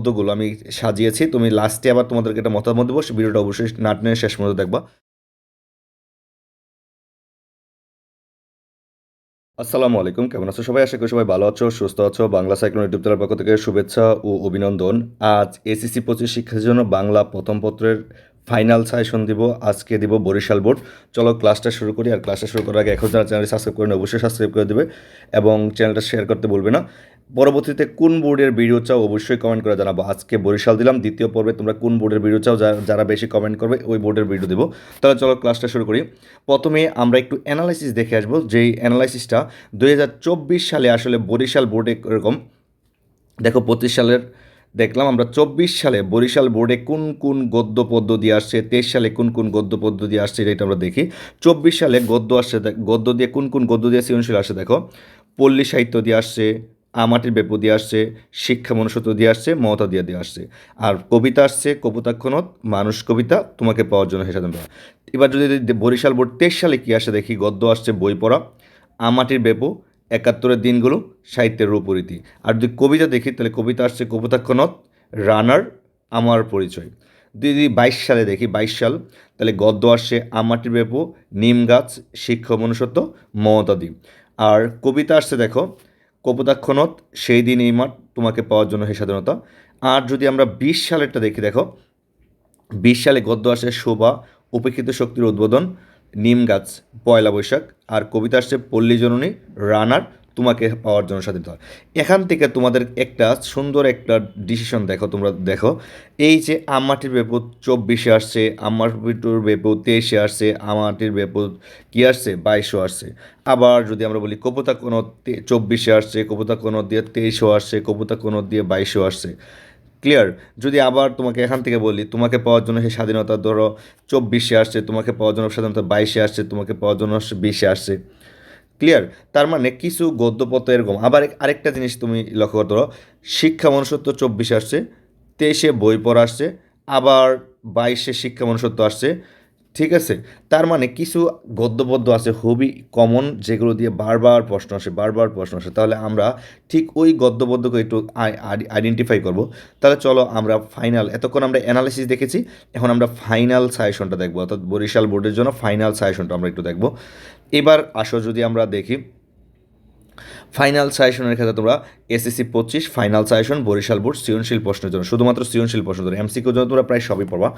গদ্যগুলো আমি সাজিয়েছি। তুমি লাস্টে আবার তোমাদেরকে একটা মতামত দেবো ভিডিওটা অবশ্যই না টেনে শেষ পর্যন্ত দেখবা। আসসালামু আলাইকুম, কেমন আছো সবাই? আশা করি সবাই ভালো আছো, সুস্থ আছো। বাংলা সাইক্লোন ইউটিউব চ্যানেল পক্ষ থেকে শুভেচ্ছা ও অভিনন্দন। আজ এসিসি পঁচিশ শিক্ষার জন্য বাংলা প্রথম পত্রের ফাইনাল সাজেশন দিব, আজকে দিব বরিশাল বোর্ড। চলো ক্লাসটা শুরু করি, আর ক্লাসটা শুরু করার আগে এখন যারা চ্যানেলটি সাবস্ক্রাইব করে অবশ্যই সাবস্ক্রাইব করে দেবে এবং চ্যানেলটা শেয়ার করতে বলবে না। পরবর্তীতে কোন বোর্ডের ভিডিও চাও অবশ্যই কমেন্ট করে জানাব। আজকে বরিশাল দিলাম, দ্বিতীয় পর্বে তোমরা কোন বোর্ডের ভিডিও চাও যারা বেশি কমেন্ট করবে, ওই বোর্ডের ভিডিও দেবো। তাহলে চলো ক্লাসটা শুরু করি। প্রথমে আমরা একটু অ্যানালাইসিস দেখে আসব। যেই অ্যানালাইসিসটা দুই হাজার চব্বিশ সালে আসলে বরিশাল বোর্ডে এরকম দেখো, পঁচিশ সালের দেখলাম আমরা চব্বিশ সালে বরিশাল বোর্ডে কোন কোন গদ্য পদ্য দিয়ে আসছে, তেইশ সালে কোন কোন গদ্য পদ্য দিয়ে আসছে, এটা আমরা দেখি। চব্বিশ সালে গদ্য আসছে গদ্য দিয়ে কোন কোন গদ্য দিয়ে সৃজনশীল আসছে, দেখো। পল্লী সাহিত্য দিয়ে আসছে আমাটির বেপু দিয়ে আসছে, শিক্ষা মনুষ্যত্ব দিয়ে আসছে, মমতা দিয়ে দিয়ে আসছে। আর কবিতা আসছে, কপোতাক্ষণত মানুষ কবিতা তোমাকে পাওয়ার জন্য হেসাদ এবার যদি বরিশাল বোর্ড তেইশ সালে কী আসে দেখি, গদ্য আসছে, বই পড়া। আমাটির বেপু, একাত্তরের দিনগুলো, সাহিত্যের রূপরীতি। আর যদি কবিতা দেখি, তাহলে কবিতা আসছে কবিতাক্ষণত রানার, আমার পরিচয়। যদি বাইশ সালে দেখি, বাইশ সাল, তাহলে গদ্য আসছে, আমাটির বেপু, নিম গাছ, শিক্ষা মনুষ্যত্ব, মমতা মমতাদি আর কবিতা আসছে দেখো কপোতাক্ষণত সেই দিন এই মাঠ তোমাকে পাওয়ার জন্য হে স্বাধীনতা। আর যদি আমরা বিশ সালেরটা দেখি, দেখো। বিশ সালে গদ্য আসে শোভা, উপেক্ষিত শক্তির উদ্বোধন, নিম গাছ, পয়লা বৈশাখ। আর কবিতা আসছে পল্লী জননী, রানার তোমাকে পাওয়ার জন্য স্বাধীনতা এখান থেকে তোমাদের একটা সুন্দর একটা ডিসিশন দেখো, তোমরা দেখো। এই যে আমাটির বেপদ চব্বিশে আসছে আমার বিটুর তেইশে আসছে আমাটির বেপদ কী আসছে? বাইশও আসছে। আবার যদি আমরা বলি কপোতা কোনো চব্বিশে আসছে, কপোতা কোনো দিয়ে তেইশও আসছে, কপোতা কোনো দিয়ে বাইশও আসছে। ক্লিয়ার যদি আবার তোমাকে এখান থেকে বলি, তোমাকে পাওয়ার জন্য সেই স্বাধীনতা ধরো চব্বিশে আসছে, তোমাকে পাওয়ার জন্য স্বাধীনতা বাইশে আসছে, তোমাকে পাওয়ার জন্য বিশে আসছে। ক্লিয়ার তার মানে কিছু গদ্যপত্র এরকম। আবার আরেকটা জিনিস তুমি লক্ষ্য করতে পারো। শিক্ষা মনুষ্যত্ব চব্বিশে আসছে, তেইশে বই পড়া আসছে, আবার বাইশে শিক্ষা মনুষ্যত্ব আসছে। ঠিক আছে? তার মানে কিছু গদ্যপদ্য আছে হবি কমন যেগুলো দিয়ে বারবার প্রশ্ন আসে, বারবার প্রশ্ন আসে। তাহলে আমরা ঠিক ওই গদ্যপদ্যকে একটু আইডেন্টিফাই করব। তাহলে চলো আমরা ফাইনাল এতক্ষণ আমরা অ্যানালিসিস দেখেছি, এখন আমরা ফাইনাল সাজেশনটা দেখব। অর্থাৎ বরিশাল বোর্ডের জন্য ফাইনাল সাজেশনটা আমরা একটু দেখব। এবার আসো যদি আমরা দেখি। ফাইনাল সাজেশনের ক্ষেত্রে তোমরা এসএসসি পঁচিশ ফাইনাল সাজেশন বরিশাল বোর্ড, সৃজনশীল প্রশ্নের জন্য। শুধুমাত্র সৃজনশীল প্রশ্ন জন্য। এমসিকিউর জন্য তোমরা প্রায় সবই পড়বা।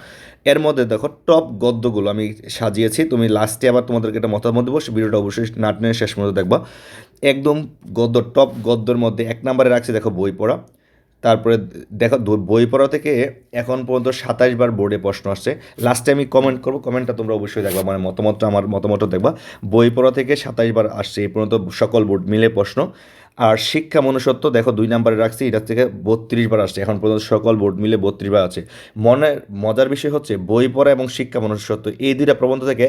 এর মধ্যে দেখো টপ গদ্যগুলো আমি সাজিয়েছি। তুমি লাস্টে আবার তোমাদেরকে একটা মতামত দেবো ভিডিওটা অবশ্যই নাটনের শেষ পর্যন্ত দেখবা। একদম গদ্য টপ গদ্যর মধ্যে এক নম্বরে রাখছি, দেখো বই পড়া। তারপরে দেখো বই পড়া থেকে এখন পর্যন্ত সাতাশ বার বোর্ডে প্রশ্ন আসছে। লাস্টে আমি কমেন্ট করব কমেন্টটা তোমরা অবশ্যই দেখবা মানে মতামতটা আমার, মতামতটা দেখবা। বই পড়া থেকে সাতাশ বার আসছে, এই পর্যন্ত সকল বোর্ড মিলে প্রশ্ন। আর শিক্ষা মনুষ্যত্ব, দেখো দুই নম্বরে রাখছি এটা থেকে বত্রিশ বার আসছে। এখন পর্যন্ত সকল বোর্ড মিলে বত্রিশ বার আছে। মনে, মজার বিষয় হচ্ছে, বই পড়া এবং শিক্ষা মনুষ্যত্ব, এই দুইটা প্রবন্ধ থেকে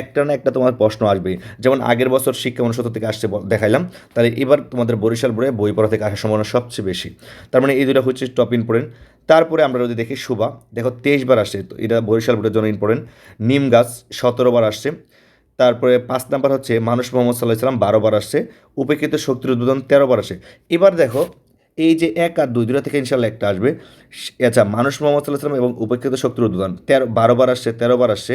একটা না একটা তোমার প্রশ্ন আসবে। যেমন আগের বছর শিক্ষা মনুষ্যত্ব থেকে আসছে দেখাইলাম, তাহলে এবার তোমাদের বরিশাল বোর্ডে বই পড়া থেকে আসার সম্ভাবনা সবচেয়ে বেশি। তার মানে এই দুটো হচ্ছে টপ ইম্পর্টেন্ট তারপরে আমরা যদি দেখি শুভা দেখো তেইশ বার আসছে, তো এটা বরিশাল বোর্ডের জন্য ইম্পর্টেন্ট নিম গাছ সতেরো বার আসছে। তারপরে পাঁচ নাম্বার হচ্ছে মানুষ মোহাম্মদ সাল্লাহ সাল্লাম বারো বার আসছে, উপেক্ষিত শক্তির উদ্বোধন তেরো বার আসে। এবার দেখো, এই যে এক আর দুই দুটা থেকে ইনশাল্লাহ একটা আসবে। আচ্ছা মানুষ মোহাম্মদ সাল্লাহ সাল্লাম এবং উপেক্ষিত শক্তির উদ্বোধন, তেরো, বারো বার আসছে, তেরো বার আসছে।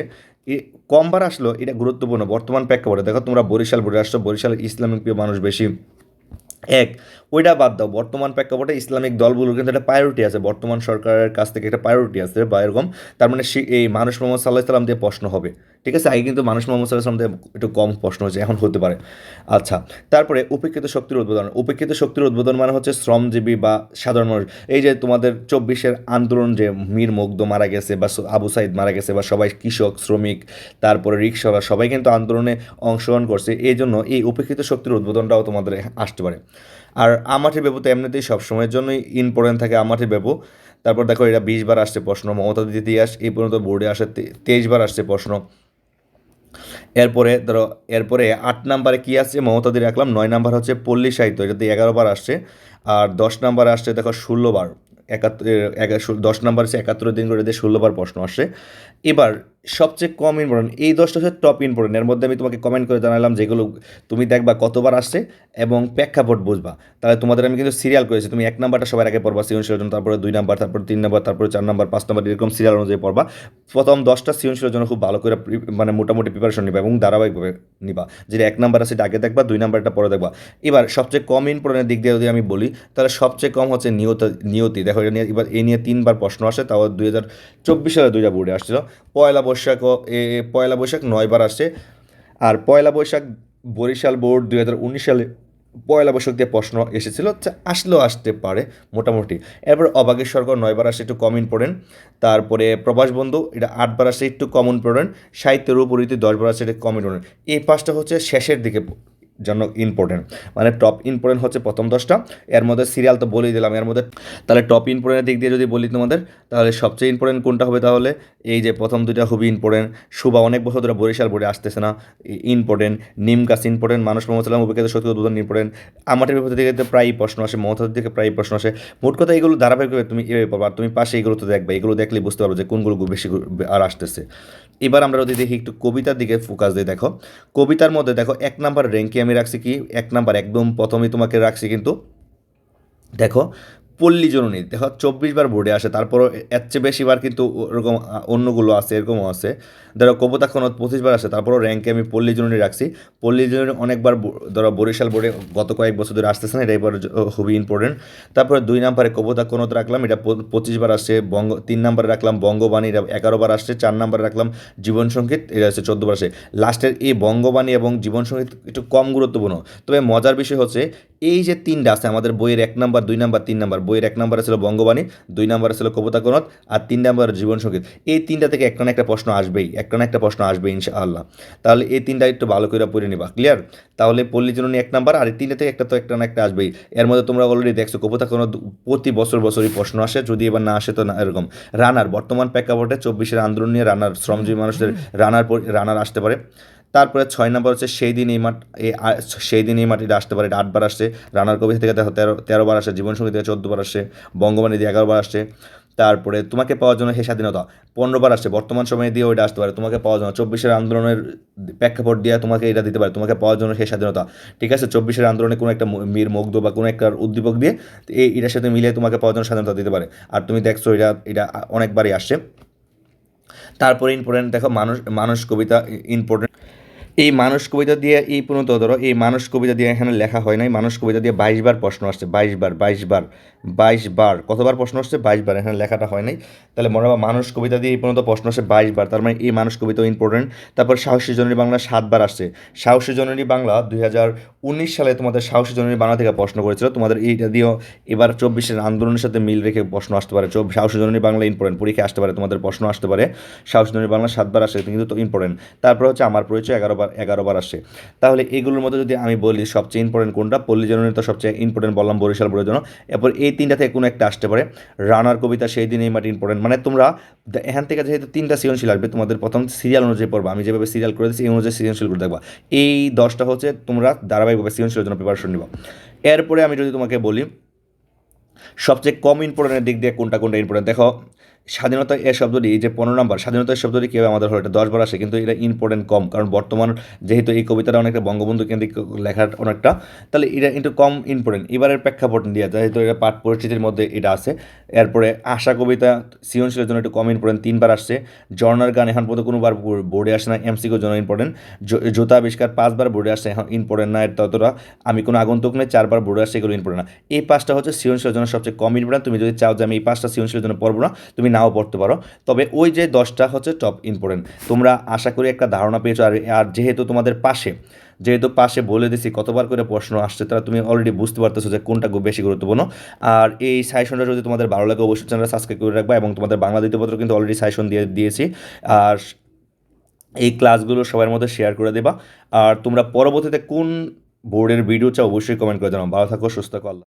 কমবার আসলো, এটা গুরুত্বপূর্ণ, বর্তমান প্রেক্ষাপটে। দেখো, তোমরা বরিশাল বোর্ডে আসছো, বরিশাল ইসলামিক প্রিয় মানুষ বেশি। এক, ওইটা বাদ দাও, বর্তমান প্রেক্ষাপটে ইসলামিক দলগুলোর কিন্তু একটা প্রায়োরিটি আছে। বর্তমান সরকারের কাছ থেকে একটা প্রায়োরিটি আছে বা এরকম। তার মানে এই মানুষ মোহাম্মদ সাল্লাহ সাল্লাম দিয়ে প্রশ্ন হবে। ঠিক আছে? আগে কিন্তু মানুষ মোহাম্মদ সাল্লাহ সাল্লাম একটু কম প্রশ্ন হচ্ছে এখন হতে পারে। আচ্ছা তারপরে উপেক্ষিত শক্তির উদ্বোধন। উপেক্ষিত শক্তির উদ্বোধন মানে হচ্ছে শ্রমজীবী বা সাধারণ মানুষ। এই যে তোমাদের চব্বিশের আন্দোলন যে মীর মুগ্ধ মারা গেছে বা আবু সাইদ মারা গেছে বা সবাই কৃষক, শ্রমিক, তারপরে রিক্সাওয়ালা সবাই কিন্তু আন্দোলনে অংশগ্রহণ করছে। এই জন্য এই উপেক্ষিত শক্তির উদ্বোধনটাও তোমাদের আসতে পারে। আর আমাঠি বেবু তো এমনিতেই সবসময়ের জন্যই ইম্পর্টেন্ট থাকে আমাঠি বেবু তারপর দেখো, এটা বিশ বার আসছে প্রশ্ন, মমতা দিদি ইতিহাস এই পর্যন্ত বোর্ডে আসে তে- তেইশ বার আসছে প্রশ্ন। এরপরে ধরো, এরপরে আট নাম্বারে কী আসছে? মমতাদি রাখলাম নয় নাম্বার হচ্ছে পল্লী সাহিত্য, এটাতে এগারো বার আসছে। আর দশ নাম্বারে আসছে, দেখো, ষোলো বার, একাত্তর দশ নাম্বার হচ্ছে একাত্তর দিন করে দিয়ে ষোলো বার প্রশ্ন আসছে। এবার সবচেয়ে কম ইম্পর্টেন্ট এই দশটা হচ্ছে টপ ইম্পর্টেন্ট এর মধ্যে আমি তোমাকে কমেন্ট করে জানালাম যেগুলো তুমি দেখবা কতবার আসছে এবং প্রেক্ষাপট বুঝবা। তাহলে তোমাদের আমি কিন্তু সিরিয়াল করেছি, তুমি এক নাম্বারটা সবার আগে পড়বা, সৃজনশীলের জন্য, তারপরে দুই নাম্বার তারপরে তিন নাম্বার তারপরে চার নাম্বার পাঁচ নাম্বার এরকম সিরিয়াল অনুযায়ী পড়বা। প্রথম দশটা সৃজনশীলের জন্য খুব ভালো করে মানে মোটামুটি প্রিপারেশন নিবা এবং ধারাবাহিকভাবে নিবা। যেটা এক নাম্বার আছে আগে দেখবা, দুই নাম্বারটা পরে দেখবা। এবার সবচেয়ে কম ইম্পর্টেন্টের দিক দিয়ে যদি আমি বলি, তাহলে সবচেয়ে কম হচ্ছে নিয়ত, নিয়তি। দেখো এটা নিয়ে, এবার এই নিয়ে তিনবার প্রশ্ন আসে, তাও দুই হাজার চব্বিশ সালে দুইটা বোর্ডে আসছিল। পয়লা বৈশাখ পয়লা বৈশাখ নয়বার আসছে। আর পয়লা বৈশাখ বরিশাল বোর্ড দুই হাজার উনিশ সালে পয়লা বৈশাখ দিয়ে প্রশ্ন এসেছিল আসলেও আসতে পারে মোটামুটি। এরপর অবাগের সরকার নয়বার আসে একটু কম ইম্পর্টেন্ট তারপরে প্রবাস বন্ধু, এটা আটবার আসে একটু কম ইম্পর্টেন্ট সাহিত্যের উপরীতি দশবার আসে এটা কম ইম্পর্টেন্ট এই পাঁচটা হচ্ছে শেষের দিকে জন্য ইম্পর্টেন্ট মানে টপ ইম্পর্টেন্ট হচ্ছে প্রথম দশটা। এর মধ্যে সিরিয়াল তো বলেই দিলাম, এর মধ্যে তাহলে টপ ইম্পর্টেন্টের দিক দিয়ে যদি বলি তোমাদের, তাহলে সবচেয়ে ইম্পর্টেন্ট কোনটা হবে তাহলে? এই যে প্রথম দুইটা খুবই ইম্পর্টেন্ট শুভা অনেক বছর ধরে বরিশাল বোর্ডে আসতেছে না ইম্পর্টেন্ট নিম গাছ ইম্পর্টেন্ট মানুষ মোহাম্মদ সাল্লাম অভিজ্ঞতা সত্যি উদ্বোধন ইম্পর্টেন্ট আমাদের বিপদ থেকে প্রায়ই প্রশ্ন আসে মমতাদের থেকে প্রায়ই প্রশ্ন আসে। মোট কথা এগুলো ধারাবাহিকভাবে তুমি এভাবে পাবো তুমি পাশে এগুলো তো দেখবে, এগুলো দেখলে বুঝতে পারবে যে কোনগুলো বেশি আর আসতেছে। এবার আমরা যদি দেখি একটু কবিতার দিকে ফোকাস দিয়ে দেখো। কবিতার মধ্যে, দেখো, এক নাম্বার র্যাঙ্কে আমি রাখছি কি? এক নাম্বার, একদম প্রথমেই তোমাকে রাখছি কিন্তু, দেখো পল্লী জননী, দেখো চব্বিশ বার বোর্ডে আসে, তারপরও এর চেয়ে বেশিবার কিন্তু ওরকম অন্যগুলো আছে, এরকমও আছে। ধরো কবিতা খনত পঁচিশ বার আসে, তারপরও র্যাঙ্কে আমি পল্লী জননী রাখছি। পল্লী জননী অনেকবার ধরো বরিশাল বোর্ডে গত কয়েক বছর ধরে আসতেছে না, এটা এবার খুবই ইম্পর্টেন্ট তারপরে দুই নম্বরে কবিতা কোনত রাখলাম, এটা প- পঁচিশ বার আসছে বঙ্গ, তিন নম্বরে রাখলাম বঙ্গবাণী, এটা এগারো বার আসছে, চার নম্বরে রাখলাম জীবন সংগীত এটা হচ্ছে চোদ্দ বার আসে। লাস্টের এই বঙ্গবাণী এবং জীবন সংগীত একটু কম গুরুত্বপূর্ণ। তবে মজার বিষয় হচ্ছে এই যে তিনটা আছে আমাদের বইয়ের এক নাম্বার দুই নাম্বার তিন নাম্বার বইয়ের এক নাম্বারে ছিল বঙ্গবাণী দুই নাম্বারে ছিল কবিতা কোনত আর তিন নাম্বার জীবন সংগীত এই তিনটা থেকে একটা না একটা প্রশ্ন আসবেই একটা না একটা প্রশ্ন আসবে ইনশাআল্লাহ। তাহলে এই তিনটা একটু ভালো করে পড়ে নিবা ক্লিয়ার তাহলে পল্লী জননী এক নাম্বার আর এই তিনটা থেকে একটা তো একটা না একটা আসবেই। এর মধ্যে তোমরা অলরেডি দেখছ কবিতা কোনত প্রতি বছর বছরই প্রশ্ন আসে যদি এবার না আসে তো না এরকম। রানার বর্তমান প্রেক্ষাপটে চব্বিশের আন্দোলন নিয়ে রানার শ্রমজীবী মানুষদের রানার রানার আসতে পারে। তারপরে ছয় নম্বর হচ্ছে সেই দিন এই মাঠ এই সেই দিন এই মাঠ এটা আসতে পারে আটবার আসছে। রানার কবি থেকে দেখো তেরো তেরোবার আসে জীবন সংগীত থেকে চোদ্দোবার আসছে বঙ্গবাণী দিয়ে এগারোবার আসছে। তারপরে তোমাকে পাওয়ার জন্য হে স্বাধীনতা, পনেরোবার আসছে, বর্তমান সময়ে দিয়ে ওইটা আসতে পারে। তোমাকে পাওয়ার জন্য চব্বিশের আন্দোলনের প্রেক্ষাপট দিয়ে তোমাকে এটা দিতে পারে। তোমাকে পাওয়ার জন্য হে স্বাধীনতা। ঠিক আছে, চব্বিশের আন্দোলনে কোনো একটা মীর মুগ্ধ বা কোনো একটা উদ্দীপক দিয়ে এই এটার সাথে মিলিয়ে তোমাকে পাওয়ার জন্য স্বাধীনতা দিতে পারে। আর তুমি দেখছ এটা এটা অনেকবারই আসছে। তারপরে ইম্পর্টেন্ট দেখো, মানুষ মানুষ কবিতা ইম্পর্টেন্ট এই মানুষ কবিতা দিয়ে এই পর্যন্ত ধরো, এই মানুষ কবিতা দিয়ে এখানে লেখা হয় নাই। মানুষ কবিতা দিয়ে বাইশ বার প্রশ্ন আসছে, বাইশ বার বাইশ বার বাইশ বার, কতবার প্রশ্ন আসছে? বাইশ বার, এখানে লেখাটা হয় নাই। তাহলে মনে হয় মানুষ কবিতা দিয়ে এই পর্যন্ত প্রশ্ন আসছে বাইশ বার, তার মানে এই মানুষ কবিতা ইম্পর্টেন্ট তারপর সাহসী জননী বাংলা সাতবার আসছে। সাহসী জননী বাংলা দুই হাজার উনিশ সালে তোমাদের সাহসী জননী বাংলা থেকে প্রশ্ন করেছিল। তোমাদের এইটা দিয়েও এবার চব্বিশের আন্দোলনের সাথে মিল রেখে প্রশ্ন আসতে পারে। সাহসী জননী বাংলা ইম্পর্টেন্ট পরীক্ষা আসতে পারে, তোমাদের প্রশ্ন আসতে পারে। সাহসী জননী বাংলা সাতবার আসে কিন্তু তো ইম্পর্টেন্ট তারপর হচ্ছে আমার পরিচয়, এগারো বার এগারো বার আসে তাহলে এগুলোর মধ্যে যদি আমি বলি সবচেয়ে ইম্পর্টেন্ট কোনটা? পল্লী তো সবচেয়ে ইম্পর্টেন্ট বললাম, বরিশাল বোর্ডের জন্য এরপর এই তিনটা থেকে কোনো একটা আসতে পারে। রানার কবিতা সেই দিন এই মাটি ইম্পর্টেন্ট মানে তোমরা এখান থেকে যেহেতু তিনটা সৃজনশীল আসবে, তোমাদের প্রথম সিরিয়াল অনুযায়ী পড়বা। আমি যেভাবে সিরিয়াল করে দিচ্ছি এই অনুযায়ী সৃজনশীল করে দেখবা। এই দশটা হচ্ছে তোমরা ধারাবাহিকভাবে সৃজনশীলের জন্য প্রিপারেশন নিবা। এরপরে আমি যদি তোমাকে বলি, সবচেয়ে কম ইম্পর্টেন্টের দিক দিয়ে কোনটা কোনটা ইম্পর্টেন্ট দেখো স্বাধীনতা এ শব্দটি যে পনেরো নম্বর, স্বাধীনতা শব্দটি কীভাবে আমাদের হলো? এটা দশবার আসে, কিন্তু এটা ইম্পর্টেন্ট কম, কারণ বর্তমান যেহেতু এই কবিতাটা অনেকটা বঙ্গবন্ধু কেন্দ্রিক লেখার অনেকটা, তাহলে এটা একটু কম ইম্পর্টেন্ট এবারের প্রেক্ষাপট দিয়ে যেহেতু এটা পাঠ পরিস্থিতির মধ্যে এটা আছে। এরপরে আশা কবিতা, সৃজনশীলের জন্য একটু কম ইম্পর্টেন্ট তিনবার আসছে। জর্নার গান এখন পর্যন্ত কোনোবার বোর্ডে আসে না এমসিকের জন্য ইম্পর্টেন্ট জোতা আবিষ্কার পাঁচবার বোর্ডে আসছে এখন ইম্পর্টেন্ট না ততটা আমি কোনো আগন্তুক নেই, চারবার বোর্ডে আসছে এগুলো ইম্পর্টেন্ট না। এই পাঁচটা হচ্ছে সৃজনশীলের জন্য সবচেয়ে কম ইম্পর্টেন্ট তুমি যদি চাও যে আমি এই পাঁচটা সৃজনশীলের জন্য পড়ব না, তুমি নাও পড়তে পারো। তবে ওই যে দশটা হচ্ছে টপ ইম্পর্টেন্ট তোমরা আশা করি একটা ধারণা পেয়েছ। আর আর যেহেতু তোমাদের পাশে, যেহেতু পাশে বলে দিছি, কতবার করে প্রশ্ন আসছে, তারা তুমি অলরেডি বুঝতে পারতেছো যে কোনটা খুব বেশি গুরুত্বপূর্ণ। আর এই সাইশনটা যদি তোমাদের ভালো লাগে, অবশ্যই চ্যানেলটা সাবস্ক্রাইব করে রাখবা এবং তোমাদের বাংলা দ্বিতীয়পত্র কিন্তু অলরেডি সাইশন দিয়ে দিয়েছি। আর এই ক্লাসগুলো সবার মধ্যে শেয়ার করে দেবা। আর তোমরা পরবর্তীতে কোন বোর্ডের ভিডিও চাও, অবশ্যই কমেন্ট করে জানাও। ভালো থাকো, সুস্থ থাকো, আল্লাহ